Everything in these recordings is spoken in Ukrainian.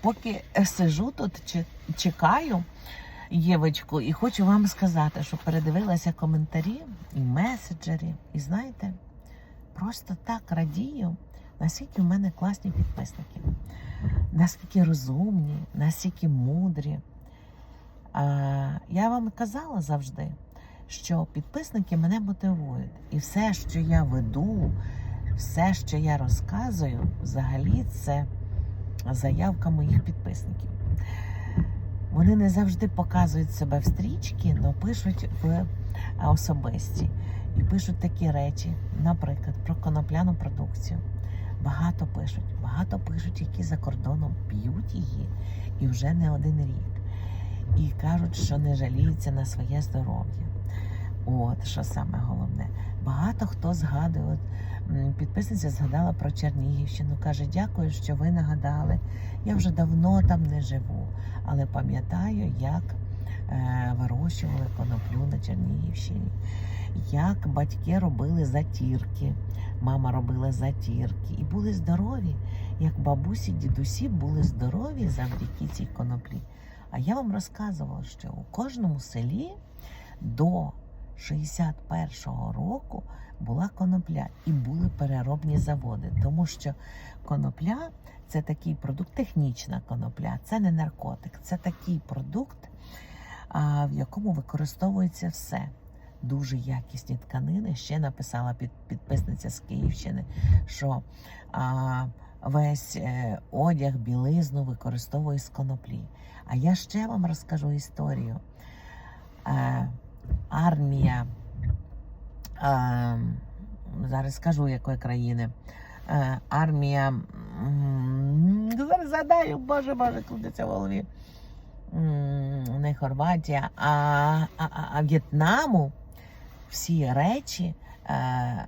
поки сижу тут, чекаю Євочку, і хочу вам сказати, що передивилася коментарі і меседжері, і знаєте, просто так радію, наскільки в мене класні підписники, наскільки розумні, наскільки мудрі. Я вам казала завжди, що підписники мене мотивують. І все, що я веду, все, що я розказую, взагалі це заявка моїх підписників. Вони не завжди показують себе в стрічці, але пишуть в особисті. І пишуть такі речі, наприклад, про конопляну продукцію. Багато пишуть, багато пишуть, які за кордоном п'ють її, і вже не один рік. І кажуть, що не жаліються на своє здоров'я. От що саме головне. Багато хто згадує, от підписниця згадала про Чернігівщину. Каже, дякую, що ви нагадали. Я вже давно там не живу, але пам'ятаю, як е, вирощували коноплю на Чернігівщині, як батьки робили затірки, мама робила затірки і були здорові, як бабусі, дідусі були здорові завдяки цій коноплі. А я вам розказувала, що у кожному селі до 61-го року була конопля і були переробні заводи, тому що конопля це такий продукт, технічна конопля, це не наркотик, це такий продукт, в якому використовується все. Дуже якісні тканини. Ще написала під, підписниця з Київщини, що а, весь е, одяг, білизну використовує з коноплі. А я ще вам розкажу історію. Армія, е, зараз скажу якої країни. Е, армія, зараз згадаю, боже, боже, крутиться в голові. Не Хорватія, а, а, а, а В'єтнаму всі речі е,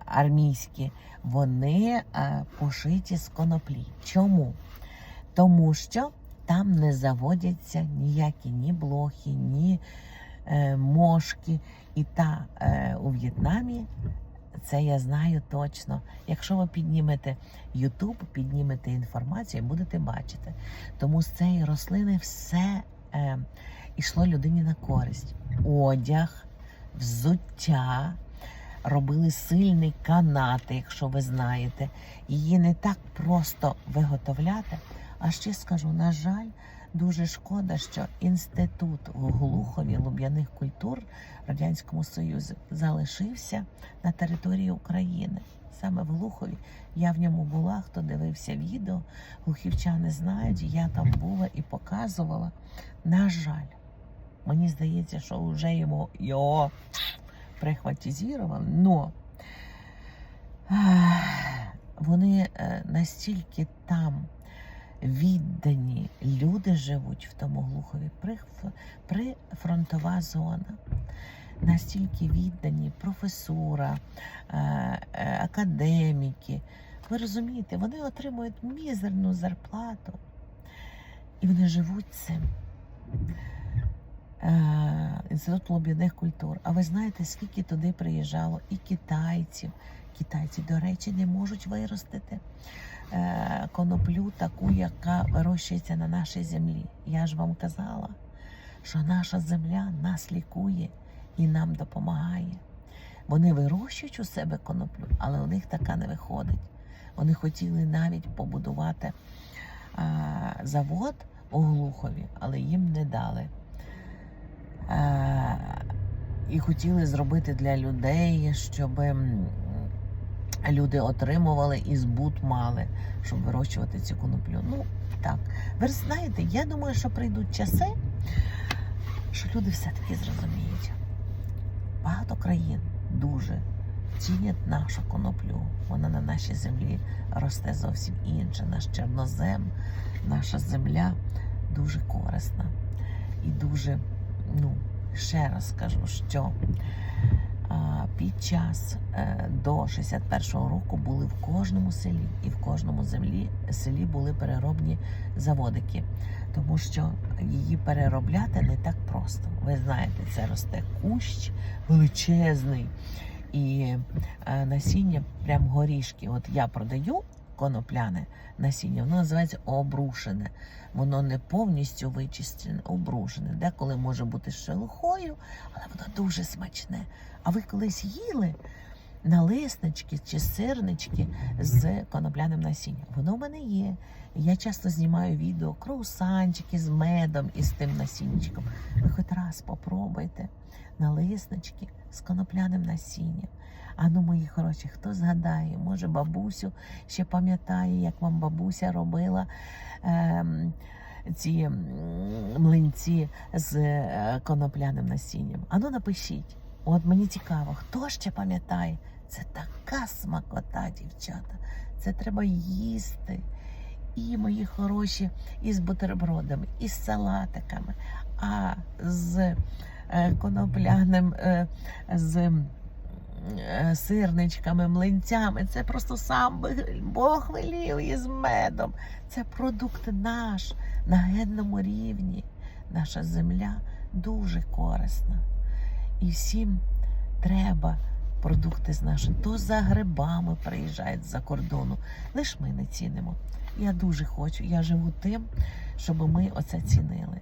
армійські, вони е, пошиті з коноплі. Чому? Тому що там не заводяться ніякі ні блохи, ні мошки. І та е, у В'єтнамі це я знаю точно. Якщо ви піднімете YouTube, піднімете інформацію, будете бачити. Тому з цієї рослини все е, йшло людині на користь. Одяг, взуття. Робили сильний канат, якщо ви знаєте. Її не так просто виготовляти. А ще скажу, на жаль, дуже шкода, що інститут в Глухові луб'яних культур Радянському Союзі залишився на території України. Саме в Глухові. Я в ньому була, хто дивився відео, глухівчани знають, я там була і показувала. На жаль, мені здається, що вже йому його прихватизували, но вони е, настільки там віддані люди живуть в тому глухові, при, прифронтова зона. Настільки віддані професура, е, е, академіки. Ви розумієте, вони отримують мізерну зарплату і вони живуть цим. Е, Інститут лоб'яних культур. А ви знаєте, скільки туди приїжджало і китайців. Китайці, до речі, не можуть виростити е, коноплю таку, яка вирощується на нашій землі. Я ж вам казала, що наша земля нас лікує і нам допомагає. Вони вирощують у себе коноплю, але у них така не виходить. Вони хотіли навіть побудувати е, завод у Глухові, але їм не дали. Е, і хотіли зробити для людей, щоб люди отримували і збут мали, щоб вирощувати цю коноплю. Ну так, ви ж знаєте, я думаю, що прийдуть часи, що люди все-таки зрозуміють. Багато країн дуже цінять нашу коноплю. Вона на нашій землі росте зовсім інше. Наш чорнозем, наша земля дуже корисна і дуже, ну, ще раз скажу, що під час е, до 61-го року були в кожному селі і в кожному землі селі були переробні заводики, тому що її переробляти не так просто. Ви знаєте, це росте кущ величезний і е, насіння прям горішки. От я продаю конопляне насіння. Воно називається обрушене. Воно не повністю вичистене, обрушене. Деколи може бути шелухою, але воно дуже смачне. А ви колись їли налиснички чи сирнички з конопляним насінням? Воно в мене є. Я часто знімаю відео круасанчики з медом і з тим насіннячком. Ви хоч раз попробуйте налиснички з конопляним насінням. А ну, мої хороші, хто згадає, може бабусю ще пам'ятає, як вам бабуся робила ем, ці млинці з е, конопляним насінням. А ну напишіть. От мені цікаво, хто ще пам'ятає? Це така смакота, дівчата. Це треба їсти. І мої хороші, і з бутербродами, і з салатиками, а з е, конопляним, е, з е, сирничками, млинцями. Це просто сам Бог велів із медом. Це продукт наш на генному рівні. Наша земля дуже корисна. І всім треба продукти з нашим. То за грибами приїжджають з-за кордону. Лиш ми не цінимо. Я дуже хочу. Я живу тим, щоб ми оце цінили.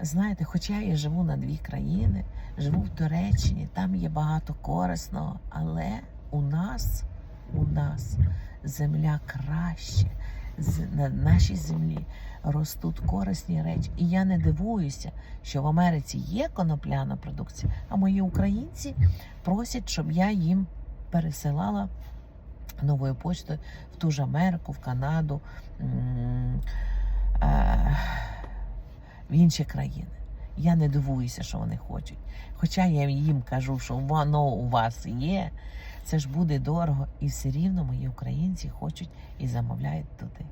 Знаєте, хоча я живу на дві країни, живу в Туреччині, там є багато корисного, але у нас, у нас земля краще. На нашій землі ростуть корисні речі. І я не дивуюся, що в Америці є конопляна продукція, а мої українці просять, щоб я їм пересилала новою почтою в ту ж Америку, в Канаду, е, в інші країни. Я не дивуюся, що вони хочуть. Хоча я їм кажу, що воно у вас є, це ж буде дорого, і все рівно мої українці хочуть і замовляють туди.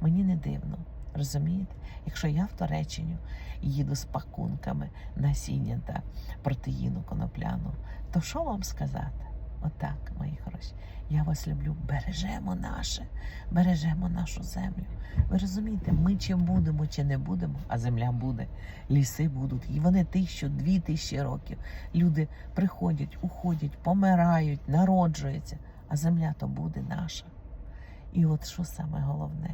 Мені не дивно, розумієте? Якщо я в Туреччині їду з пакунками насіння та протеїну конопляну, то що вам сказати? Отак, мої хороші. Я вас люблю. Бережемо наше, бережемо нашу землю. Ви розумієте, ми чи будемо, чи не будемо, а земля буде, ліси будуть. І вони тисячу, дві тисячі років. Люди приходять, уходять, помирають, народжуються, а земля то буде наша. І от що саме головне,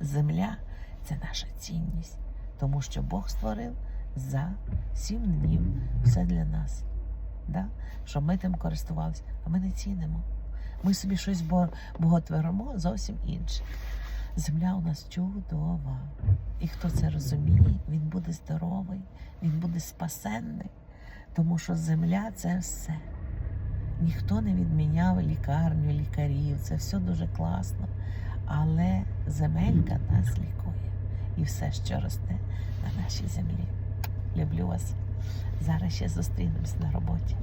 земля це наша цінність, тому що Бог створив за сім днів все для нас. Да? Щоб ми тим користувалися, а ми не цінимо. Ми собі щось бо- боготворимо зовсім інше. Земля у нас чудова. І хто це розуміє, він буде здоровий, він буде спасенний, тому що земля це все. Ніхто не відміняв лікарню, лікарів, це все дуже класно. Але земелька нас лікує і все, що росте на нашій землі. Люблю вас. Зараз ще зустрінемось на роботі.